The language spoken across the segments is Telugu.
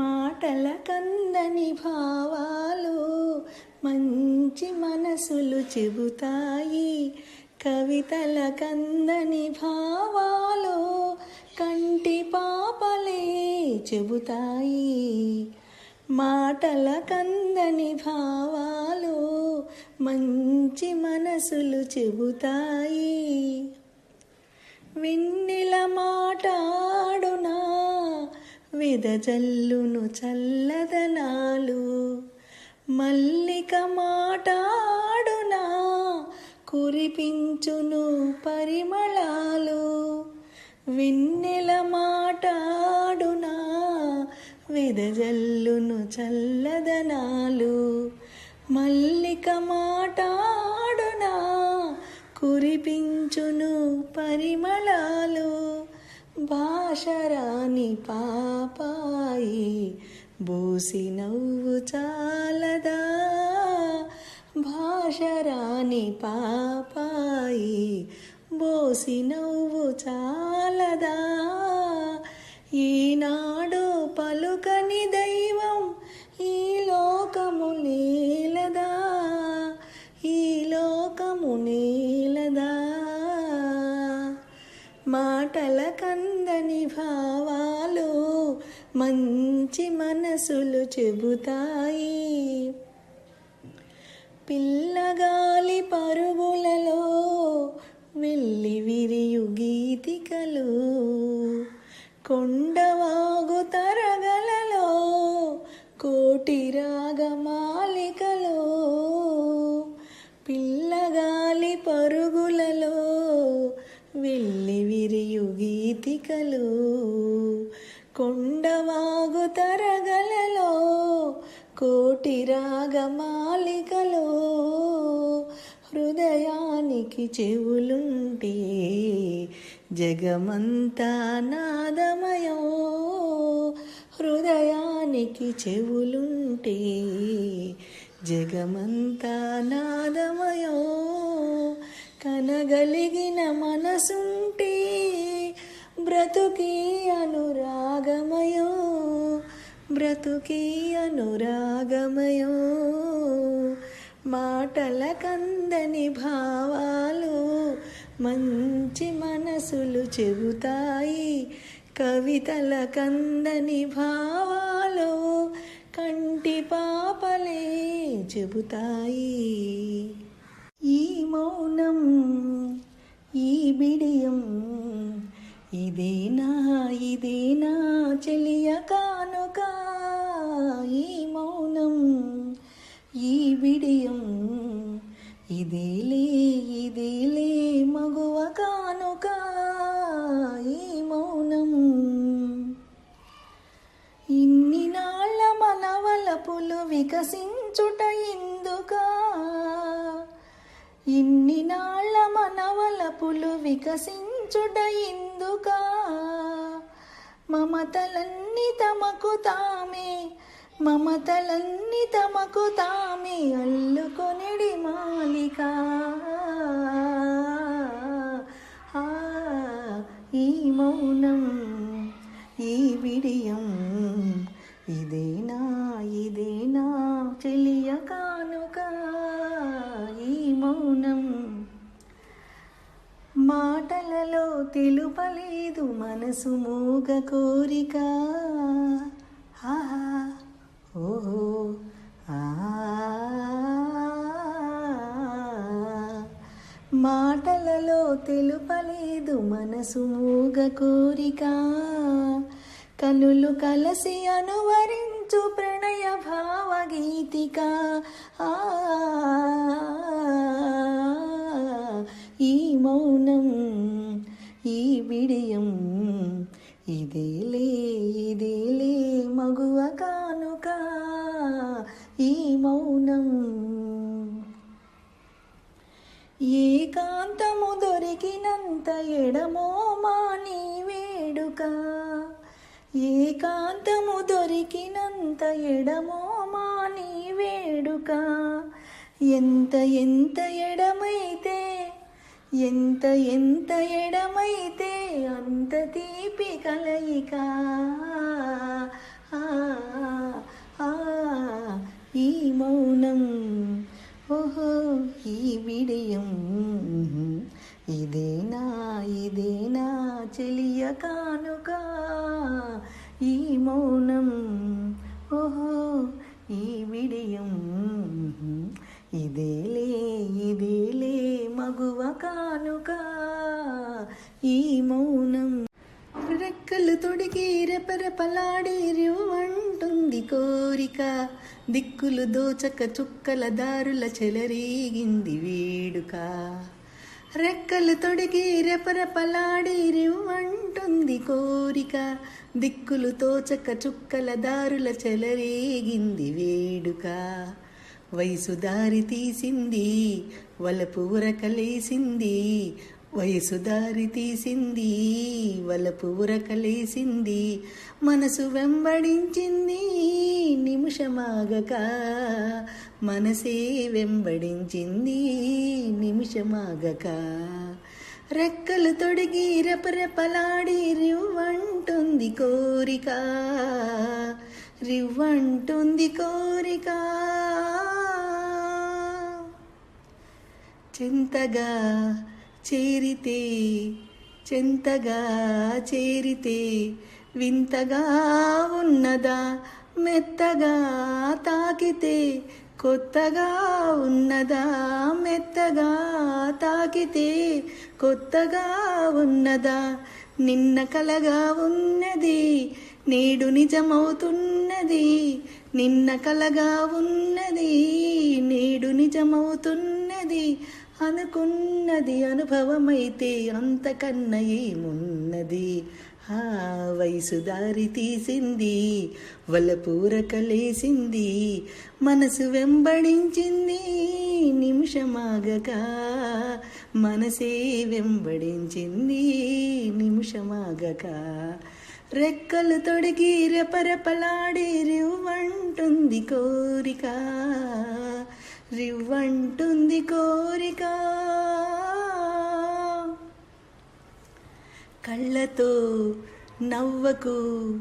మాటల కందని భావాలు మంచి మనసులు చెబుతాయి. కవితల కందని భావాలు కంటి పాపలే చెబుతాయి. మాటల కందని భావాలు మంచి మనసులు చెబుతాయి. వెన్నెల మా వెదజల్లును చల్లదనాలు మల్లిక మాటాడునా కురిపించును పరిమళాలు. వెన్నెల మాటాడునా విదజల్లును చల్లదనాలు మల్లిక మాటాడునా కురిపించును పరిమళాలు. భాషరాని పాపాయి బూసి నవ్వు చాలదా? భాషరాని పాపాయి బోసి నవ్వు చాలదా? ఈనాడు పలుకని దైవం ఈ లోకము నేలదా? ఈ లోకము నేలదా? మాటల భావాలు మంచి మనసులు చెబుతాయి. పిల్లగాలి పరుగులలో వెళ్ళి విరియు గీతికలు. కొండవాగు తరగలలో కోటి రాగమా గీతికలు కొండవాగు తరగలలో కోటి రాగమాలికలో హృదయానికి చెవులుంటే జగమంతా నాదమయో హృదయానికి చెవులుంటే జగమంతా నాదమయో కనగలిగిన మనసుంటే బ్రతుకి అనురాగమయో బ్రతుకి అనురాగమయో. మాటల కందని భావాలు మంచి మనసులు చెబుతాయి. కవితల కందని భావాలు కంటి పాపలే చెబుతాయి. ఈ మౌనం ఈ బిడియం ఇదేనా ఇదేనా చెలియ కానుక ఈ మౌనం ఈ బిడియం ఇదేలే ఇదేలే మగువ కానుక ఈ మౌనం. ఇన్ని నాళ్ళ మనవలపులు వికసించుట ఎందుకా? ఇన్ని నాళ్ళ మనవలపులు వికసించుట ఎందుకా మమతలన్నీ తమకు తామే మమతలన్నీ తమకు తామే అల్లుకొనిడి మాలిక. ఆ, ఈ మౌనం ఈ విడియం ఇదేనా ఇదేనా చెలియక మాటలలో తెలుపలేదు మనసు మూగ కోరిక. ఆహా ఓహో. మాటలలో తెలుపలేదు మనసు మూగ కోరిక. కనులు కలసి అనువరించు ప్రణయ భావగీతిక ఈ విడియం. ఇదేలే ఇదేలే మగువ కానుక ఈ మౌనం. ఏకాంతము దొరికినంత ఎడమో మాని వేడుక. ఏకాంతము దొరికినంత ఎడమో మాని వేడుక. ఎంత ఎంత ఎడమైతే ఎంత ఎంత ఎడమైతే అంత తీపి కలయిక. ఈ మౌనం ఓహో ఈ విడయం. ఇదేనా ఇదేనా చెలియ కానుక. ఈ మౌనం ఓహో ఈ విడయం. ఇదేలే ఇదేలే మగువ కానుక ఈ మౌనం రెక్కలు తొడిగి రెపరెపలాడి అంటుంది కోరిక. దిక్కులు దోచక చుక్కల దారుల చెలరేగింది వేడుక. రెక్కలు తొడిగి రెపరెపలాడి అంటుంది కోరిక. దిక్కులు తోచక చుక్కల దారుల చెలరేగింది వేడుక. వయసు దారి తీసింది వలపు ఉరకలేసింది వయసు దారి తీసింది వలపు ఉరకలేసింది మనసు వెంబడించింది నిమిషమాగక. మనసే వెంబడించింది నిమిషమాగక. రెక్కలు తొడిగి రెపరెపలాడి రివ్వంటుంది కోరిక. రివ్వంటుంది కోరిక. చింతగా చేరితే చెంతగా చేరితే వింతగా ఉన్నదా మెత్తగా తాకితే కొత్తగా ఉన్నదా మెత్తగా తాకితే కొత్తగా ఉన్నదా నిన్న కలగా ఉన్నది నేడు నిజమవుతున్నది నిన్న కలగా ఉన్నది. నేడు నిజమవుతున్నది అనుకున్నది అనుభవమైతే అంతకన్న ఏమున్నది? ఆ వయసు దారి తీసింది వలపూరకలేసింది. మనసు వెంబడించింది నిమిషమాగక. మనసే వెంబడించింది నిమిషమాగక. రెక్కలు తొడిగి రెపరెపలాడి రివ్వంటుంది కోరిక. రివ్వంటుంది కోరిక. కళ్ళతో నవ్వకు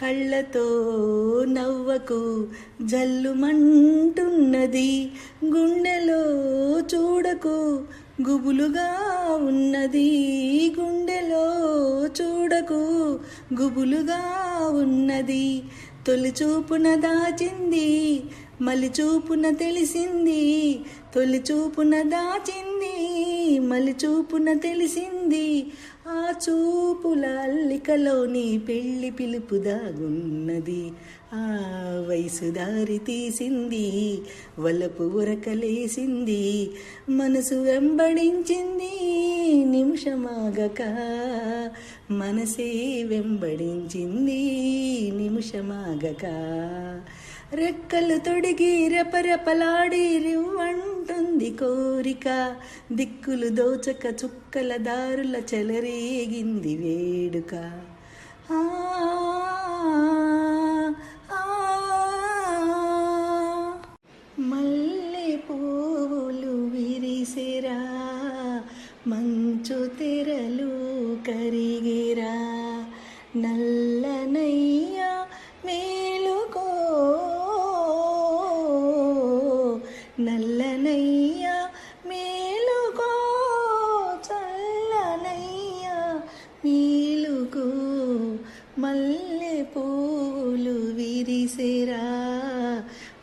కళ్ళతో నవ్వకు జల్లుమంటున్నది గుండెలో చూడకు. గుబులుగా ఉన్నది గుండెలో చూడకు. గుబులుగా ఉన్నది తొలి చూపున దాచింది మలి చూపున తెలిసింది. తొలి చూపున దాచింది మలి చూపున తెలిసింది. ఆ చూపుల అల్లికలోని పెళ్ళి పిలుపు దాగున్నది. ఆ వయసు దారి తీసింది వలపు ఉరకలేసింది. మనసు వెంబడించింది నిమిషమాగక. మనసే వెంబడించింది నిమిషమాగక. రెక్కలు తొడిగి రెపరెపలాడి రివ్వంటుంది కోరిక. దిక్కులు దోచక చుక్కల దారుల చెలరేగింది వేడుక. ఆ, ఆ, మేలుకో చల్లనయ్యా మేలుకో మల్లె పూలు విరిసిరా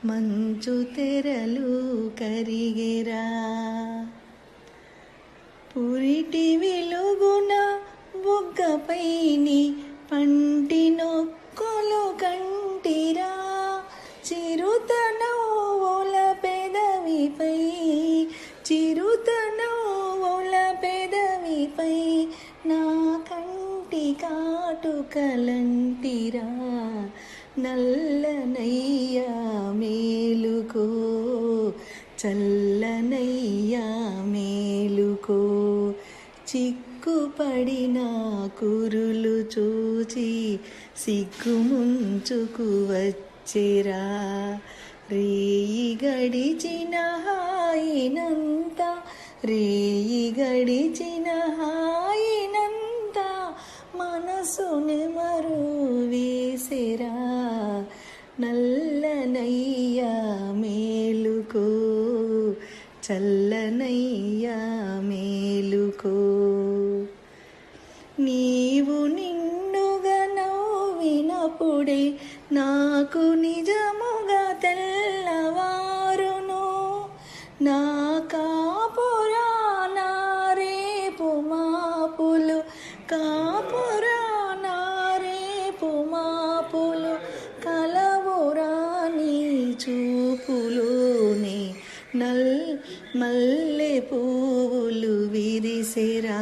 మంచు తెరలు కరిగిరా. పురిటి వెలుగున బుగ్గపైని పంటి నొక్కలు కంటిరా కాటుకలంటిరా నల్లనయ్యా మేలుకో చల్లనయ్యా మేలుకో. చిక్కుపడిన కురులు చూచి సిగ్గుముంచుకు వచ్చేరా. రేయి గడిచిన హాయినంత రేయి గడిచిన హాయినంత మనసుని మరు వేసిరా నల్లనయ్యా మేలుకో చల్లనయ్యా మేలుకో. నీవు నిన్నుగా నవ్వినప్పుడే నాకు నిజం విరిసెరా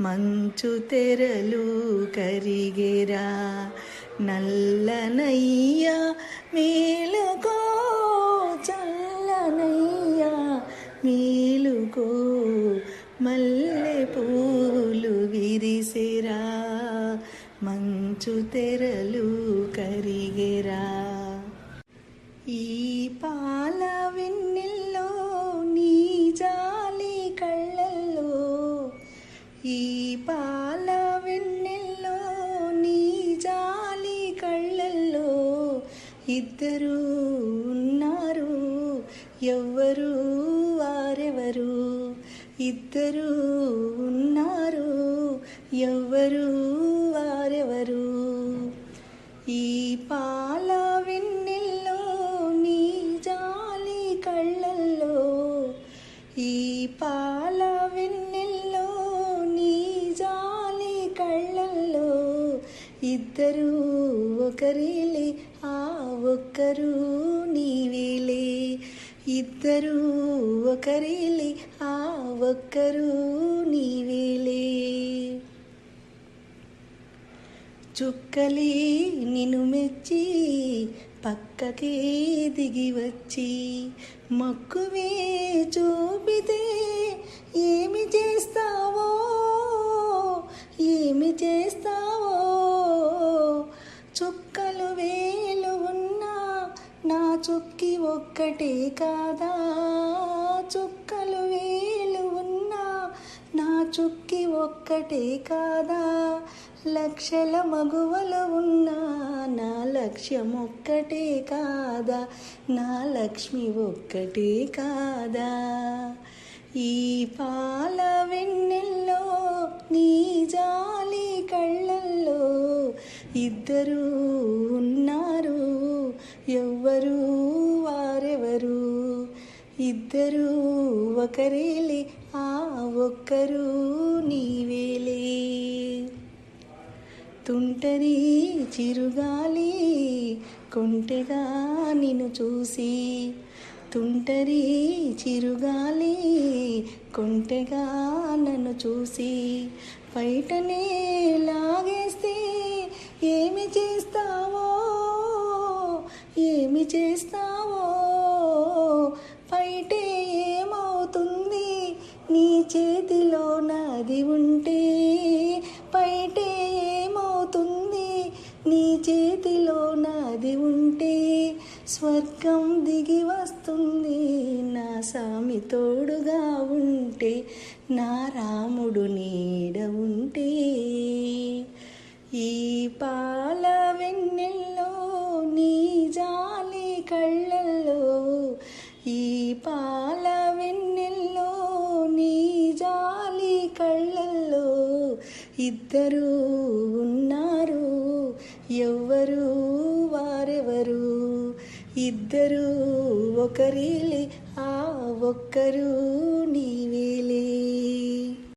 మంచు తెరలు కరిగెరా. నల్లనయ్యా మేలుకో చల్లనయ్యా మేలుకో మల్లె పూలు విరిసిరా. మంచు తెరలు కరిగెరా. పాల వెన్నెల్లో నీ జాలి కళ్ళల్లో. ఈ పాల వెన్నెల్లో నీ జాలి కళ్ళల్లో. ఇద్దరు ఒకరిలే ఆ ఒక్కరు నీవేలే. ఇద్దరు ఒకరిలే ఆ ఒక్కరు నీవేలే. చుక్కలే నిన్ను మెచ్చి పక్కకే దిగి వచ్చి మక్కువే చూపితే ఏమి చేస్తావో ఏమి చేస్తావో? చుక్కలు వేలు ఉన్నా నా చుక్కి ఒక్కటే కాదా? చుక్కి ఒక్కటే కాదా? లక్షల మగువలు ఉన్నా నా లక్ష్యం ఒక్కటే కాదా? నా లక్ష్మి ఒక్కటే కాదా? ఈ పాల వెన్నెల్లో నీ జాలి కళ్ళల్లో ఇద్దరూ ఉన్నారు. ఎవ్వరూ వారెవరు ఇద్దరు ఒకరేలే ఆ ఒక్కరు నీవేలే. తుంటరి చిరుగాలి కొంటెగా నిన్ను చూసి తుంటరి చిరుగాలి కొంటెగా నన్ను చూసి బయటనే లాగేస్తే ఏమి చేస్తావో ఏమి చేస్తావో చేతిలో నాది ఉంటే బయటే ఏమవుతుంది? నీ చేతిలో నాది ఉంటే స్వర్గం దిగి వస్తుంది. నా సామి తోడుగా ఉంటే నా రాముడు నీడ ఉంటే. ఈ పాల వెన్నెల్లో ఇద్దరు ఉన్నారు. ఎవ్వరు వారెవరు? ఇద్దరు ఒకరిలే ఆ ఒక్కరు నీ